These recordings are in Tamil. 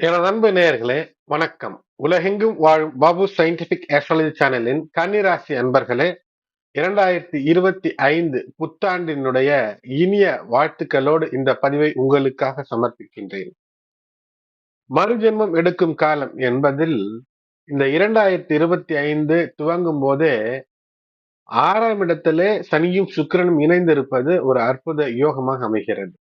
எனது அன்பு நேயர்களே வணக்கம். உலகெங்கும் வாழும் பாபு சயின்டிபிக் ஆஸ்ட்ராலஜி சேனலின் கன்னிராசி அன்பர்களே இரண்டாயிரத்தி இருபத்தி ஐந்து புத்தாண்டினுடைய இனிய வாழ்த்துக்களோடு இந்த பதிவை உங்களுக்காக சமர்ப்பிக்கின்றேன். மறுஜென்மம் எடுக்கும் காலம் என்பதில் இந்த இரண்டாயிரத்தி இருபத்தி ஐந்து துவங்கும் போதே ஆறாம் இடத்திலே சனியும் சுக்கிரனும் இணைந்திருப்பது ஒரு அற்புத யோகமாக அமைகிறது.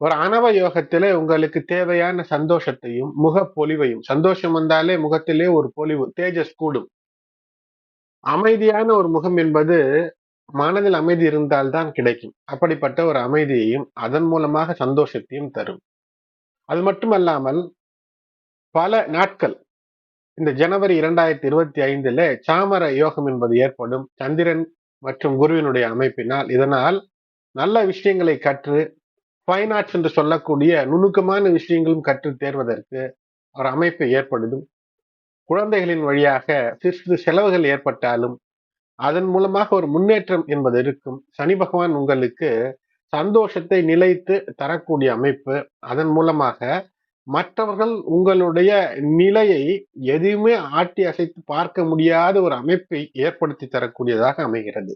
ஒரு அணவ யோகத்திலே உங்களுக்கு தேவையான சந்தோஷத்தையும் முக பொலிவையும் சந்தோஷம் வந்தாலே முகத்திலே ஒரு பொலிவு தேஜஸ் கூடும். அமைதியான ஒரு முகம் என்பது மனதில் அமைதி இருந்தால்தான் கிடைக்கும். அப்படிப்பட்ட ஒரு அமைதியையும் அதன் மூலமாக சந்தோஷத்தையும் தரும். அது மட்டுமல்லாமல் பல நாட்கள் இந்த ஜனவரி இரண்டாயிரத்தி இருபத்தி ஐந்துல சாமர யோகம் என்பது ஏற்படும். சந்திரன் மற்றும் குருவினுடைய அமைப்பினால் இதனால் நல்ல விஷயங்களை கற்று ஃபைன் ஆர்ட்ஸ் என்று சொல்லக்கூடிய நுணுக்கமான விஷயங்களும் கற்று தேர்வதற்கு ஒரு அமைப்பு ஏற்படுதும் குழந்தைகளின் வழியாக சிறு சிறு செலவுகள் ஏற்பட்டாலும் அதன் மூலமாக ஒரு முன்னேற்றம் என்பது இருக்கும். சனி பகவான் உங்களுக்கு சந்தோஷத்தை நிலைத்து தரக்கூடிய அமைப்பு. அதன் மூலமாக மற்றவர்கள் உங்களுடைய நிலையை எதையுமே ஆட்டி அசைத்து பார்க்க முடியாத ஒரு அமைப்பை ஏற்படுத்தி தரக்கூடியதாக அமைகிறது.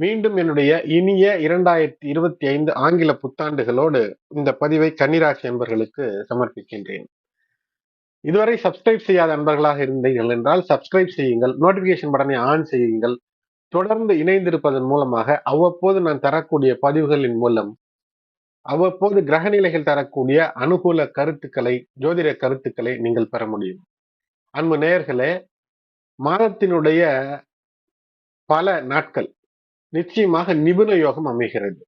மீண்டும் என்னுடைய இனிய இரண்டாயிரத்தி இருபத்தி ஐந்து ஆங்கில புத்தாண்டுகளோடு இந்த பதிவை கன்னிராசி என்பர்களுக்கு சமர்ப்பிக்கின்றேன். இதுவரை சப்ஸ்கிரைப் செய்யாத அன்பர்களாக இருந்தீர்கள் என்றால் சப்ஸ்கிரைப் செய்யுங்கள் நோட்டிபிகேஷன் பட்டனை ஆன் செய்யுங்கள். தொடர்ந்து இணைந்திருப்பதன் மூலமாக அவ்வப்போது நான் தரக்கூடிய பதிவுகளின் மூலம் அவ்வப்போது கிரகநிலைகள் தரக்கூடிய அனுகூல கருத்துக்களை ஜோதிட கருத்துக்களை நீங்கள் பெற முடியும். அன்பு நேயர்களே மாதத்தினுடைய பல நாட்கள் நிச்சயமாக நிபுண யோகம் அமைகிறது.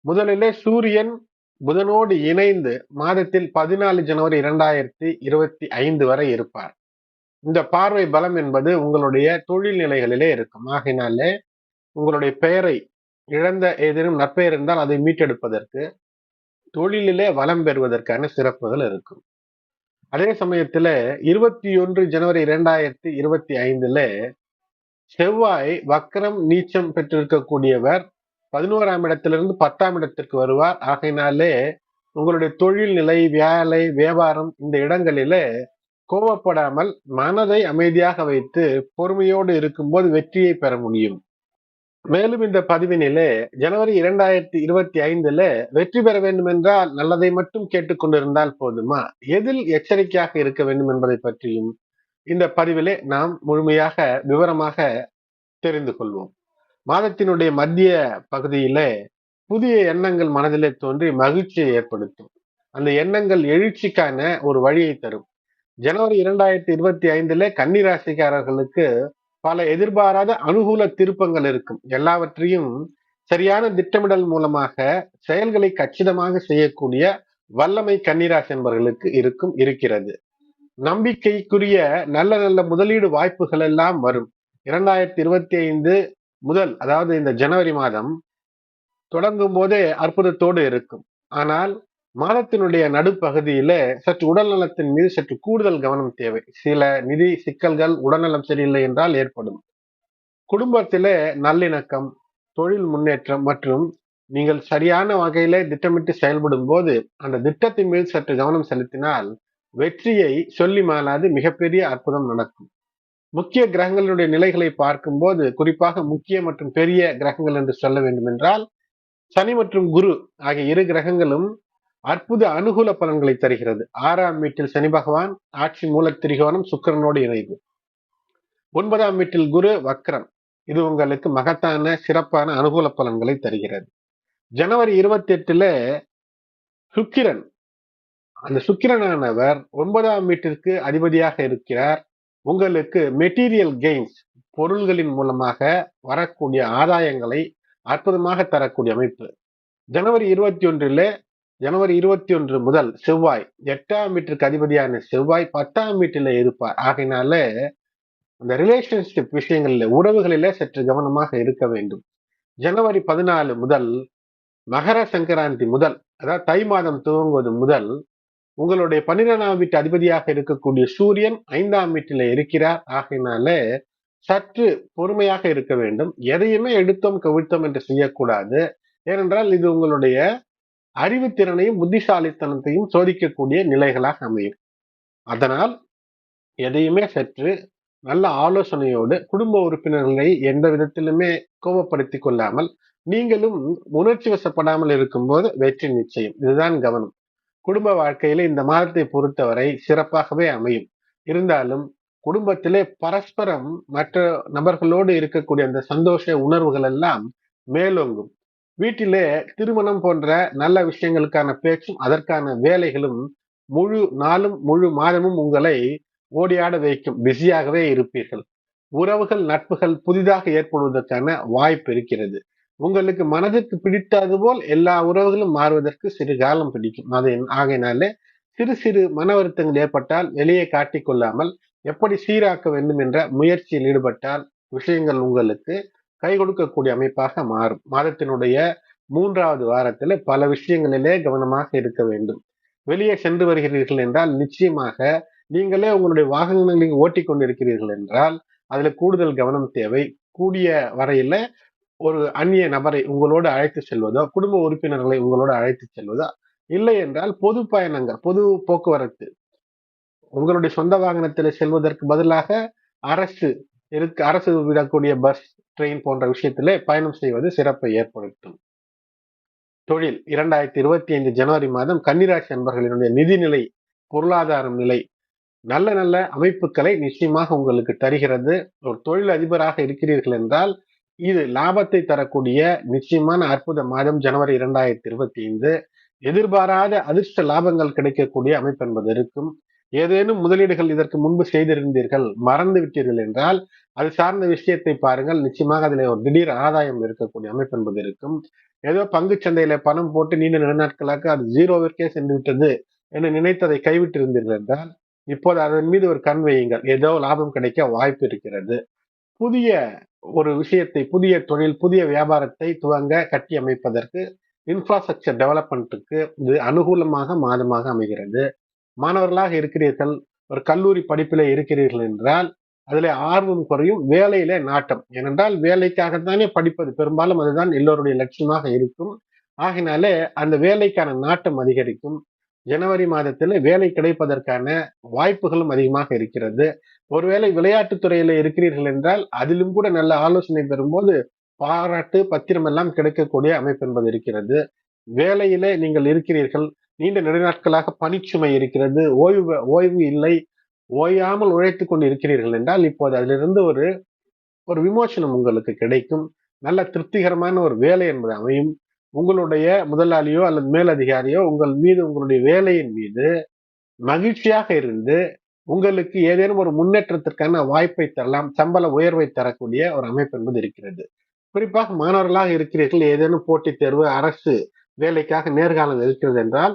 முதலிலே சூரியன் புதனோடு இணைந்து மாதத்தில் பதினாலு ஜனவரி இரண்டாயிரத்தி இருபத்தி ஐந்து வரை இருப்பார். இந்த பார்வை பலம் என்பது உங்களுடைய தொழில் நிலைகளிலே இருக்கும். ஆகினாலே உங்களுடைய பெயரை இழந்த ஏதேனும் நற்பெயர் இருந்தால் அதை மீட்டெடுப்பதற்கு தொழிலிலே வளம் பெறுவதற்கான சிறப்புகள் இருக்கும். அதே சமயத்துல இருபத்தி ஒன்று ஜனவரி இரண்டாயிரத்தி இருபத்தி ஐந்துல செவ்வாய் வக்கரம் நீச்சம் பெற்றிருக்கக்கூடியவர். பதினோராம் இடத்திலிருந்து பத்தாம் இடத்திற்கு வருவார். ஆகையினாலே உங்களுடைய தொழில் நிலை வேலை வியாபாரம் இந்த இடங்களிலே கோவப்படாமல் மனதை அமைதியாக வைத்து பொறுமையோடு இருக்கும்போது வெற்றியை பெற முடியும். மேலும் இந்த பதிவினிலே ஜனவரி இரண்டாயிரத்தி இருபத்தி ஐந்துல வெற்றி பெற வேண்டும் என்றால் நல்லதை மட்டும் கேட்டுக்கொண்டிருந்தால் போதுமா? எதில் எச்சரிக்கையாக இருக்க வேண்டும் என்பதை பற்றியும் இந்த பதிவிலே நாம் முழுமையாக விவரமாக தெரிந்து கொள்வோம். மாதத்தினுடைய மத்திய பகுதியிலே புதிய எண்ணங்கள் மனதிலே தோன்றி மகிழ்ச்சியை ஏற்படுத்தும். அந்த எண்ணங்கள் எழுச்சிக்கான ஒரு வழியை தரும். ஜனவரி இரண்டாயிரத்தி இருபத்தி ஐந்துல கன்னிராசிக்காரர்களுக்கு பல எதிர்பாராத அனுகூல திருப்பங்கள் இருக்கும். எல்லாவற்றையும் சரியான திட்டமிடல் மூலமாக செயல்களை கச்சிதமாக செய்யக்கூடிய வல்லமை கன்னிராசி என்பவர்களுக்கு இருக்கும் இருக்கிறது. நம்பிக்கைக்குரிய நல்ல நல்ல முதலீடு வாய்ப்புகள் எல்லாம் வரும். இரண்டாயிரத்தி இருபத்தி ஐந்து முதல் அதாவது இந்த ஜனவரி மாதம் தொடங்கும் போதே அற்புதத்தோடு இருக்கும். ஆனால் மாதத்தினுடைய நடுப்பகுதியில சற்று உடல் நலத்தின் மீது சற்று கூடுதல் கவனம் தேவை. சில நிதி சிக்கல்கள் உடல்நலம் சரியில்லை என்றால் ஏற்படும். குடும்பத்திலே நல்லிணக்கம் தொழில் முன்னேற்றம் மற்றும் நீங்கள் சரியான வகையில திட்டமிட்டு செயல்படும் போது அந்த திட்டத்தின் மீது சற்று கவனம் செலுத்தினால் வெற்றியை சொல்லி மாறாது மிகப்பெரிய அற்புதம் நடக்கும். முக்கிய கிரகங்களுடைய நிலைகளை பார்க்கும்போது குறிப்பாக முக்கிய மற்றும் பெரிய கிரகங்கள் என்று சொல்ல வேண்டும் என்றால் சனி மற்றும் குரு ஆகிய இரு கிரகங்களும் அற்புத அனுகூல பலன்களை தருகிறது. ஆறாம் வீட்டில் சனி பகவான் ஆட்சி மூல திரிகோணம் சுக்கரனோடு இணைவு. ஒன்பதாம் வீட்டில் குரு வக்ரம். இது உங்களுக்கு மகத்தான சிறப்பான அனுகூல பலன்களை தருகிறது. ஜனவரி இருபத்தி எட்டுல சுக்கிரன் அந்த சுக்கிரனானவர் ஒன்பதாம் வீட்டிற்கு அதிபதியாக இருக்கிறார். உங்களுக்கு மெட்டீரியல் கெயின்ஸ் பொருள்களின் மூலமாக வரக்கூடிய ஆதாயங்களை அற்புதமாக தரக்கூடிய அமைப்பு. ஜனவரி இருபத்தி ஒன்றில் ஜனவரி இருபத்தி ஒன்று முதல் செவ்வாய் எட்டாம் வீட்டிற்கு அதிபதியான செவ்வாய் பத்தாம் வீட்டில் இருப்பார். ஆகையினால அந்த ரிலேஷன்ஷிப் விஷயங்களில் உறவுகளில் சற்று கவனமாக இருக்க வேண்டும். ஜனவரி பதினாலு முதல் மகர சங்கராந்தி முதல் அதாவது தை மாதம் துவங்குவது முதல் உங்களுடைய பன்னிரெண்டாம் வீட்டு அதிபதியாக இருக்கக்கூடிய சூரியன் ஐந்தாம் வீட்டில இருக்கிறார். ஆகையினால சற்று பொறுமையாக இருக்க வேண்டும். எதையுமே எடுத்தோம் கவிழ்த்தோம் என்று செய்யக்கூடாது. ஏனென்றால் இது உங்களுடைய அறிவுத்திறனையும் புத்திசாலித்தனத்தையும் சோதிக்கக்கூடிய நிலைகளாக அமையும். அதனால் எதையுமே சற்று நல்ல ஆலோசனையோடு குடும்ப உறுப்பினர்களை எந்த விதத்திலுமே கோபப்படுத்தி கொள்ளாமல் நீங்களும் உணர்ச்சி வசப்படாமல் இருக்கும்போது வெற்றி நிச்சயம். இதுதான் கவனம். குடும்ப வாழ்க்கையில இந்த மாதத்தை பொறுத்தவரை சிறப்பாகவே அமையும். இருந்தாலும் குடும்பத்திலே பரஸ்பரம் மற்ற நபர்களோடு இருக்கக்கூடிய அந்த சந்தோஷ உணர்வுகள் எல்லாம் மேலோங்கும். வீட்டிலே திருமணம் போன்ற நல்ல விஷயங்களுக்கான பேச்சும் அதற்கான வேலைகளும் முழு நாளும் முழு மாதமும் உங்களை ஓடியாட வைக்கும். பிஸியாகவே இருப்பீர்கள். உறவுகள் நட்புகள் புதிதாக ஏற்படுவதற்கான வாய்ப்பு இருக்கிறது. உங்களுக்கு மனதுக்கு பிடித்தது போல் எல்லா உறவுகளும் மாறுவதற்கு சிறு காலம் பிடிக்கும். அது ஆகையினாலே சிறு சிறு மன வருத்தங்கள் ஏற்பட்டால் வெளியே காட்டிக்கொள்ளாமல் எப்படி சீராக்க வேண்டும் என்ற முயற்சியில் ஈடுபட்டால் விஷயங்கள் உங்களுக்கு கை கொடுக்கக்கூடிய அமைப்பாக மாறும். மாதத்தினுடைய மூன்றாவது வாரத்தில் பல விஷயங்களிலே கவனமாக இருக்க வேண்டும். வெளியே சென்று வருகிறீர்கள் என்றால் நிச்சயமாக நீங்களே உங்களுடைய வாகனங்களை ஓட்டி கொண்டிருக்கிறீர்கள் என்றால் அதில் கூடுதல் கவனம் தேவை. கூடிய வரையில ஒரு அந்நிய நபரை உங்களோடு அழைத்து செல்வதோ குடும்ப உறுப்பினர்களை உங்களோடு அழைத்து செல்வதோ இல்லை என்றால் பொது பயணங்கள் பொது போக்குவரத்து உங்களுடைய சொந்த வாகனத்தில் செல்வதற்கு பதிலாக அரசு இருக்கு அரசு விடக்கூடிய பஸ் ட்ரெயின் போன்ற விஷயத்திலே பயணம் செய்வது சிறப்பை ஏற்படுத்தும். தொழில் இரண்டாயிரத்தி இருபத்தி ஐந்து ஜனவரி மாதம் கன்னிராசி அன்பர்களினுடைய நிதிநிலை பொருளாதாரம் நிலை நல்ல நல்ல அமைப்புகளை நிச்சயமாக உங்களுக்கு தருகிறது. ஒரு தொழில் அதிபராக இருக்கிறீர்கள் என்றால் இது லாபத்தை தரக்கூடிய நிச்சயமான அற்புத மாதம் ஜனவரி இரண்டாயிரத்தி இருபத்தி ஐந்து. எதிர்பாராத அதிர்ஷ்ட லாபங்கள் கிடைக்கக்கூடிய அமைப்பு என்பது இருக்கும். ஏதேனும் முதலீடுகள் இதற்கு முன்பு செய்திருந்தீர்கள் மறந்து விட்டீர்கள் என்றால் அது சார்ந்த விஷயத்தை பாருங்கள். நிச்சயமாக அதில் ஒரு திடீர் ஆதாயம் இருக்கக்கூடிய அமைப்பு என்பது இருக்கும். ஏதோ பங்கு சந்தையில பணம் போட்டு நீண்ட நிலநாட்களாக அது ஜீரோவிற்கே சென்று விட்டது என்று நினைத்ததை கைவிட்டு இருந்தீர்கள் என்றால் இப்போது அதன் மீது ஒரு கண் வையுங்கள். ஏதோ லாபம் கிடைக்க வாய்ப்பு இருக்கிறது. புதிய ஒரு விஷயத்தை புதிய தொழில் புதிய வியாபாரத்தை துவங்க கட்டி அமைப்பதற்கு இன்ஃப்ராஸ்ட்ரக்சர் டெவலப்மெண்ட்டுக்கு இது அனுகூலமாக மாதமாக அமைகிறது. மாணவர்களாக இருக்கிறீர்கள் ஒரு கல்லூரி படிப்பில் இருக்கிறீர்கள் என்றால் அதில் ஆர்வம் குறையும் வேலையில நாட்டம். ஏனென்றால் வேலைக்காகத்தானே படிப்பது பெரும்பாலும் அதுதான் எல்லோருடைய லட்சியமாக இருக்கும். ஆகினாலே அந்த வேலைக்கான நாட்டம் அதிகரிக்கும். ஜனவரி மாதத்தில் வேலை கிடைப்பதற்கான வாய்ப்புகளும் அதிகமாக இருக்கிறது. ஒருவேளை விளையாட்டுத்துறையில இருக்கிறீர்கள் என்றால் அதிலும் கூட நல்ல ஆலோசனை பெறும்போது பாராட்டு பத்திரம் எல்லாம் கிடைக்கக்கூடிய அமைப்பு என்பது இருக்கிறது. வேலையிலே நீங்கள் இருக்கிறீர்கள். நீண்ட நெடுநாட்களாக பணிச்சுமை இருக்கிறது. ஓய்வு ஓய்வு இல்லை. ஓயாமல் உழைத்து கொண்டு இருக்கிறீர்கள் என்றால் இப்போது அதிலிருந்து ஒரு ஒரு விமோசனம் உங்களுக்கு கிடைக்கும். நல்ல திருப்திகரமான ஒரு வேலை என்பது அமையும். உங்களுடைய முதலாளியோ அல்லது மேலதிகாரியோ உங்கள் மீது உங்களுடைய வேலையின் மீது மகிழ்ச்சியாக இருந்து உங்களுக்கு ஏதேனும் ஒரு முன்னேற்றத்திற்கான வாய்ப்பை தரலாம் சம்பள உயர்வை தரக்கூடிய ஒரு அமைப்பு என்பது இருக்கிறது. குறிப்பாக மாணவர்களாக இருக்கிறீர்கள் ஏதேனும் போட்டித் தேர்வு அரசு வேலைக்காக நேர்காலம் இருக்கிறது என்றால்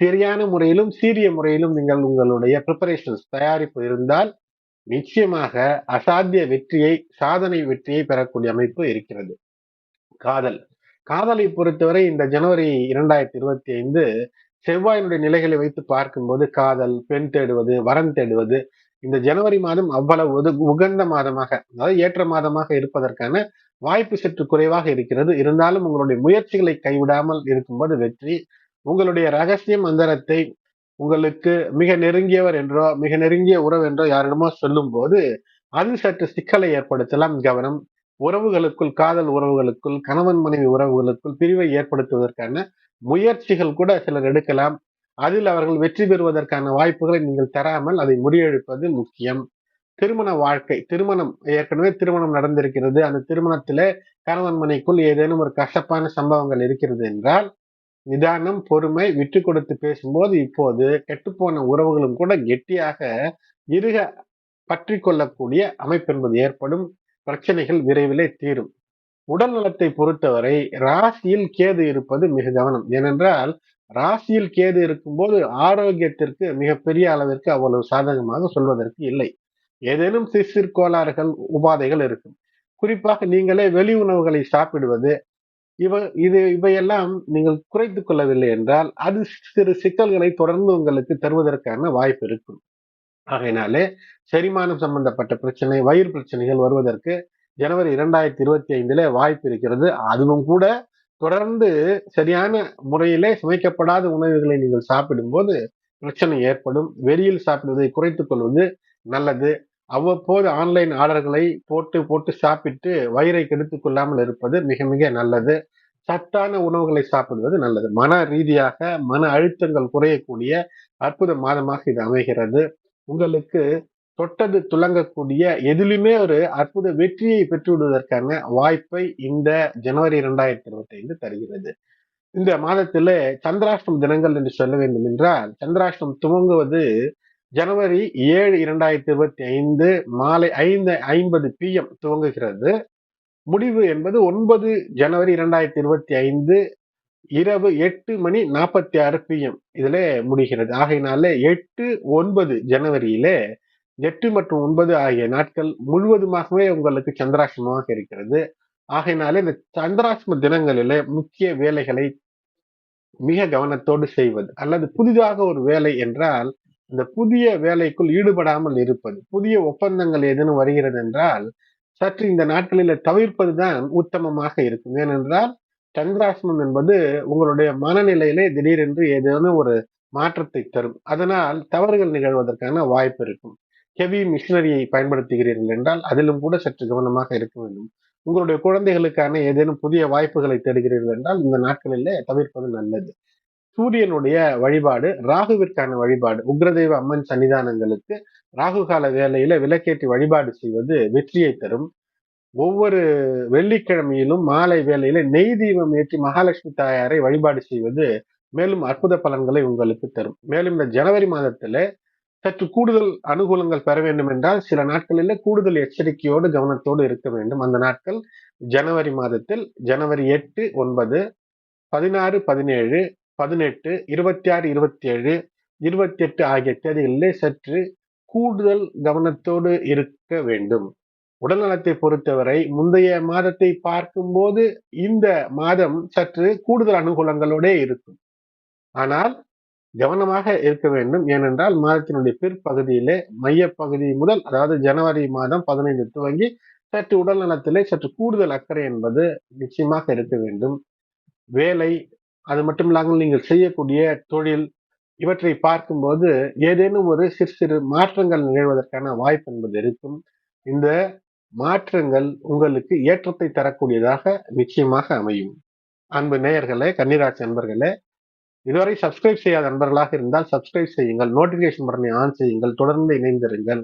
சரியான முறையிலும் சீரிய முறையிலும் நீங்கள் உங்களுடைய ப்ரிப்பரேஷன்ஸ் தயாரிப்பு இருந்தால் நிச்சயமாக அசாத்திய வெற்றியை சாதனை வெற்றியை பெறக்கூடிய அமைப்பு இருக்கிறது. காதல். காதலை பொறுத்தவரை இந்த ஜனவரி இரண்டாயிரத்தி இருபத்தி ஐந்து செவ்வாயினுடைய நிலைகளை வைத்து பார்க்கும்போது காதல் பெண் தேடுவது வரம் தேடுவது இந்த ஜனவரி மாதம் அவ்வளவு உகந்த மாதமாக அதாவது ஏற்ற மாதமாக இருப்பதற்கான வாய்ப்பு சற்று குறைவாக இருக்கிறது. இருந்தாலும் உங்களுடைய முயற்சிகளை கைவிடாமல் இருக்கும்போது வெற்றி உங்களுடைய ரகசியம் அந்தரத்தை உங்களுக்கு மிக நெருங்கியவர் என்றோ மிக நெருங்கிய உறவு என்றோ யாரிடமோ சொல்லும் போது அது சற்று சிக்கலை ஏற்படுத்தலாம். கவனம் உறவுகளுக்குள் காதல் உறவுகளுக்குள் கணவன் மனைவி உறவுகளுக்குள் பிரிவை ஏற்படுத்துவதற்கான முயற்சிகள் கூட சிலர் எடுக்கலாம். அதில் அவர்கள் வெற்றி பெறுவதற்கான வாய்ப்புகளை நீங்கள் தராமல் அதை முறியடிப்பது முக்கியம். திருமண வாழ்க்கை திருமணம் ஏற்கனவே திருமணம் நடந்திருக்கிறது. அந்த திருமணத்திலே கணவன் மனைக்குள் ஏதேனும் ஒரு கசப்பான சம்பவங்கள் இருக்கிறது என்றால் நிதானம் பொறுமை விட்டு கொடுத்து பேசும்போது இப்போது கெட்டுப்போன உறவுகளும் கூட கெட்டியாக இருக பற்றி கொள்ளக்கூடிய அமைப்பு என்பது ஏற்படும். பிரச்சனைகள் விரைவிலே தீரும். உடல் நலத்தை பொறுத்தவரை ராசியில் கேது இருப்பது மிக கவனம். ஏனென்றால் ராசியில் கேது இருக்கும்போது ஆரோக்கியத்திற்கு மிகப்பெரிய அளவிற்கு அவ்வளவு சாதகமாக சொல்வதற்கு இல்லை. ஏதேனும் சிறு கோளாறுகள் உபாதைகள் இருக்கும். குறிப்பாக நீங்களே வெளி உணவுகளை சாப்பிடுவது இவ இது இவையெல்லாம் நீங்கள் குறைத்து கொள்ளவில்லை என்றால் அது சிறு சிக்கல்களை தொடர்ந்து உங்களுக்கு தருவதற்கான வாய்ப்பு இருக்கும். ஆகையினாலே செரிமானம் சம்பந்தப்பட்ட பிரச்சனை வயிறு பிரச்சனைகள் வருவதற்கு ஜனவரி இரண்டாயிரத்தி இருபத்தி ஐந்துல வாய்ப்பு இருக்கிறது. அதுவும் கூட தொடர்ந்து சரியான முறையிலே சுமைக்கப்படாத உணவுகளை நீங்கள் சாப்பிடும்போது பிரச்சனை ஏற்படும். வெளியில் சாப்பிடுவதை குறைத்துக் கொள்வது நல்லது. அவ்வப்போது ஆன்லைன் ஆர்டர்களை போட்டு போட்டு சாப்பிட்டு வயிறை கெடுத்துக் கொள்ளாமல் இருப்பது மிக மிக நல்லது. சத்தான உணவுகளை சாப்பிடுவது நல்லது. மன ரீதியாக மன அழுத்தங்கள் குறையக்கூடிய அற்புத மாதமாக இது அமைகிறது. உங்களுக்கு தொட்டது துலங்கக்கூடிய எதிலுமே ஒரு அற்புத வெற்றியை பெற்றுவிடுவதற்கான வாய்ப்பை இந்த ஜனவரி இரண்டாயிரத்தி இருபத்தி ஐந்து தருகிறது. இந்த மாதத்திலே சந்திராஷ்டம் தினங்கள் என்று சொல்ல வேண்டும் என்றால் சந்திராஷ்டம் துவங்குவது ஜனவரி ஏழு இரண்டாயிரத்தி இருபத்தி ஐந்து மாலை ஐந்து ஐம்பது பிஎம் துவங்குகிறது. முடிவு என்பது ஒன்பது ஜனவரி இரண்டாயிரத்தி இருபத்தி ஐந்து இரவு எட்டு மணி நாற்பத்தி ஆறு பிஎம் இதுல முடிகிறது. ஆகையினால எட்டு ஒன்பது ஜனவரியிலே எட்டு மற்றும் ஒன்பது ஆகிய நாட்கள் முழுவதுமாகவே உங்களுக்கு சந்திராசிரமமாக இருக்கிறது. ஆகையினாலே இந்த சந்திராசிரம தினங்களிலே முக்கிய வேலைகளை மிக கவனத்தோடு செய்வது அல்லது புதிதாக ஒரு வேலை என்றால் இந்த புதிய வேலைக்குள் ஈடுபடாமல் இருப்பது. புதிய ஒப்பந்தங்கள் ஏதேனும் வருகிறது என்றால் சற்று இந்த நாட்களில தவிர்ப்பதுதான் உத்தமமாக இருக்கும். ஏனென்றால் சந்திராசிரமம் என்பது உங்களுடைய மனநிலையிலே திடீரென்று ஏதேனும் ஒரு மாற்றத்தை தரும். அதனால் தவறுகள் நிகழ்வதற்கான வாய்ப்பு இருக்கும். ஹெவி மிஷினரியை பயன்படுத்துகிறீர்கள் என்றால் அதிலும் கூட சற்று கவனமாக இருக்க வேண்டும். உங்களுடைய குழந்தைகளுக்கான ஏதேனும் புதிய வாய்ப்புகளை தேடுகிறீர்கள் என்றால் இந்த நாட்களிலே தவிர்ப்பது நல்லது. சூரியனுடைய வழிபாடு ராகுவிற்கான வழிபாடு உக்ரதெய்வ அம்மன் சன்னிதானங்களுக்கு ராகு கால வேலையில விளக்கேற்றி வழிபாடு செய்வது வெற்றியை தரும். ஒவ்வொரு வெள்ளிக்கிழமையிலும் மாலை வேலையில நெய் தீபம் ஏற்றி மகாலட்சுமி தாயாரை வழிபாடு செய்வது மேலும் அற்புத பலன்களை உங்களுக்கு தரும். மேலும் இந்த ஜனவரி மாதத்துல சற்று கூடுதல் அனுகூலங்கள் பெற வேண்டும் என்றால் சில நாட்களில் கூடுதல் எச்சரிக்கையோடு கவனத்தோடு இருக்க வேண்டும். அந்த நாட்கள் ஜனவரி மாதத்தில் ஜனவரி எட்டு ஒன்பது பதினாறு பதினேழு பதினெட்டு இருபத்தி ஆறு இருபத்தி ஏழு இருபத்தி எட்டு ஆகிய தேதிகளிலே சற்று கூடுதல் கவனத்தோடு இருக்க வேண்டும். உடல்நலத்தை பொறுத்தவரை முந்தைய மாதத்தை பார்க்கும்போது இந்த மாதம் சற்று கூடுதல் அனுகூலங்களோட இருக்கும். ஆனால் கவனமாக இருக்க வேண்டும். ஏனென்றால் மாதத்தினுடைய பிற்பகுதியிலே மையப்பகுதி முதல் அதாவது ஜனவரி மாதம் பதினைந்து துவங்கி சற்று உடல் நலத்திலே சற்று கூடுதல் அக்கறை என்பது நிச்சயமாக இருக்க வேண்டும். வேலை அது மட்டும் இல்லாமல் நீங்கள் செய்யக்கூடிய தொழில் இவற்றை பார்க்கும்போது ஏதேனும் ஒரு சிறு சிறு மாற்றங்கள் நிகழ்வதற்கான வாய்ப்பு என்பது இருக்கும். இந்த மாற்றங்கள் உங்களுக்கு ஏற்றத்தை தரக்கூடியதாக நிச்சயமாக அமையும். அன்பு நேயர்களே கன்னிராசி அன்பர்களே இதுவரை சப்ஸ்கிரைப் செய்யாத நண்பர்களாக இருந்தால் சப்ஸ்கிரைப் செய்யுங்கள். நோட்டிபிகேஷன் பட்டனை ஆன் செய்யுங்கள். தொடர்ந்து இணைந்திருங்கள்.